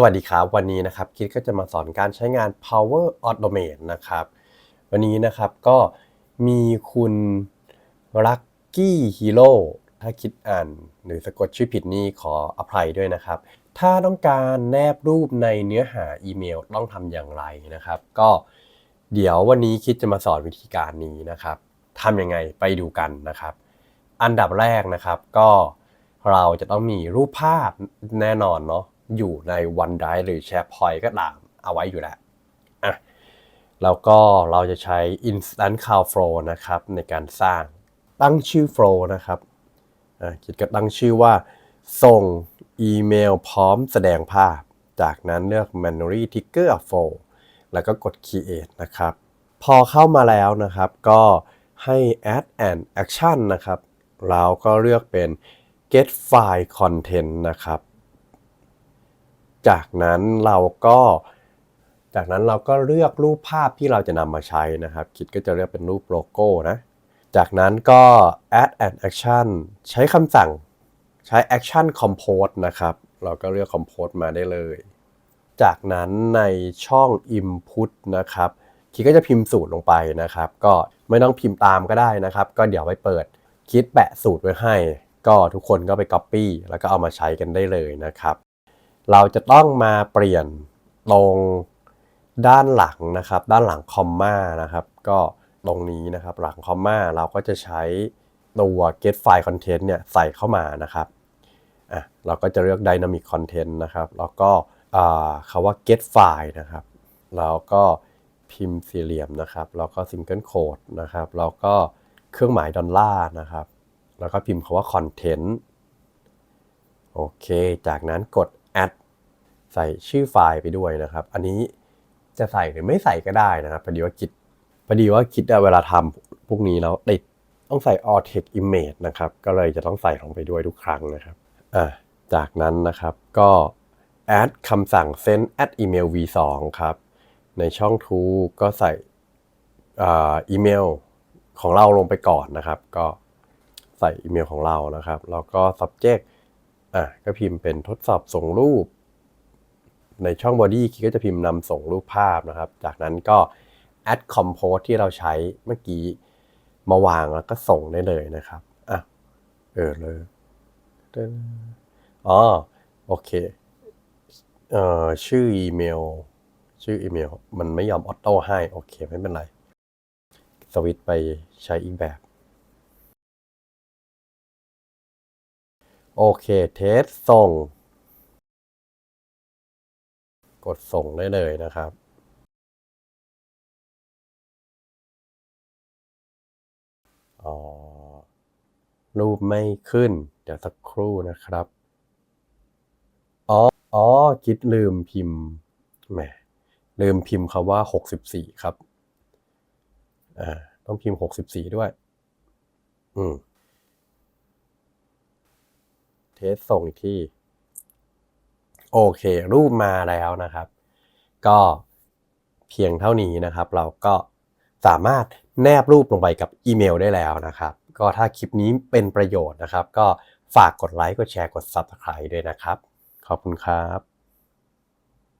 สวัสดีครับ วันนี้นะครับคิดก็จะมาสอนการใช้งาน Power Automate นะครับ วันนี้นะครับก็มีคุณลักกี้ฮีโร่ถ้าคิดอ่านหรือสะกดชื่อผิดนี่ขออภัยด้วยนะครับ ถ้าต้องการแนบรูปในเนื้อหาอีเมลต้องทำอย่างไรนะครับ ก็เดี๋ยววันนี้คิดจะมาสอนวิธีการนี้นะครับทำยังไงไปดูกันนะครับ อันดับแรกนะครับก็เราจะต้องมีรูปภาพแน่นอนเนาะ อยู่ใน OneDrive หรือ SharePoint ก็ตามเอาไว้อยู่แล้วอะแล้วก็เราจะใช้ Instant Cloud Flow นะครับในการสร้างตั้งชื่อ Flow นะครับอะคิดก็ตั้งชื่อว่า ส่งอีเมลพร้อมแสดงภาพ จากนั้นเลือก Manually Trigger Flow แล้วก็กด Create นะครับ พอเข้ามาแล้วนะครับก็ให้ add an action นะครับ เราก็เลือกเป็น get file content นะครับ จากนั้นเราก็ จากนั้นเราก็เลือกรูปภาพที่เราจะนำมาใช้นะครับ คิดก็จะเลือกเป็นรูปโลโก้นะ จากนั้นก็ add an action ใช้คำสั่งใช้ action compose นะครับ เราก็เลือก compose มาได้เลย จากนั้นในช่อง input นะครับคิดก็จะพิมพ์สูตรลงไปนะครับ ก็ไม่ต้องพิมพ์ตามก็ได้นะครับ ก็เดี๋ยวไปเปิดคิดแปะสูตรไว้ให้ ก็ทุกคนก็ไป copy แล้วก็เอามาใช้กันได้เลยนะครับ เราจะต้องมาเปลี่ยนตรงด้านหลังนะครับ ด้านหลังคอมมานะครับ ก็ตรงนี้นะครับหลังคอมมาเราก็จะใช้ตัว get file content เนี่ยใส่เข้ามานะครับอะเราก็จะเลือก dynamic content นะครับ แล้วก็อ่าคาว่า get file นะครับ แล้วก็พิมพ์สี่เหลี่ยมนะครับ แล้วก็ single quote นะครับ แล้วก็เครื่องหมายดอลลาร์นะครับ แล้วก็พิมพ์คาว่า content โอเค จากนั้นกด add ใส่ชื่อไฟล์ไปด้วยนะครับ อันนี้จะใส่หรือไม่ใส่ก็ได้นะครับ พอดีว่าคิด พอดีว่าคิดเวลาทำพวกนี้แล้วติดต้องใส่ all text image นะครับ ก็เลยจะต้องใส่ลงไปด้วยทุกครั้งนะครับ อะจากนั้นนะครับก็ add คำสั่ง send at email v2 ครับ ในช่อง to ก็ใส่อีเมลของเราลงไปก่อนนะครับ ก็ใส่อีเมลของเรานะครับ แล้วก็ subject อะก็พิมพ์เป็นทดสอบส่งรูป ในช่อง body คิดก็จะพิมพ์นำส่งรูปภาพนะครับ จากนั้นก็ add compose ที่เราใช้เมื่อกี้มาวางแล้วก็ส่งได้เลยนะครับอะเออเลยอ๋อโอเคเอ่อชื่ออีเมล ชื่ออีเมล มันไม่ยอมออโต้ให้ โอเค ไม่เป็นไร สวิตไปใช้อีกแบบ โอเค เทสส่ง กดส่งได้เลยนะครับอ๋อรูปไม่ขึ้น เดี๋ยวสักครู่นะครับ อ๋ออ๋อคิดลืมพิมพ์แหมลืมพิมพ์คำว่า 64 ครับ อ่า ต้องพิมพ์ 64 ด้วย อืม เทสส่งอีกที่ โอเค รูปมาแล้วนะครับ ก็เพียงเท่านี้นะครับ เราก็สามารถแนบรูปลงไปกับอีเมลได้แล้วนะครับ ก็ถ้าคลิปนี้เป็นประโยชน์นะครับ ก็ฝากกดไลค์กดแชร์กด Subscribe ด้วยนะครับ ขอบคุณครับ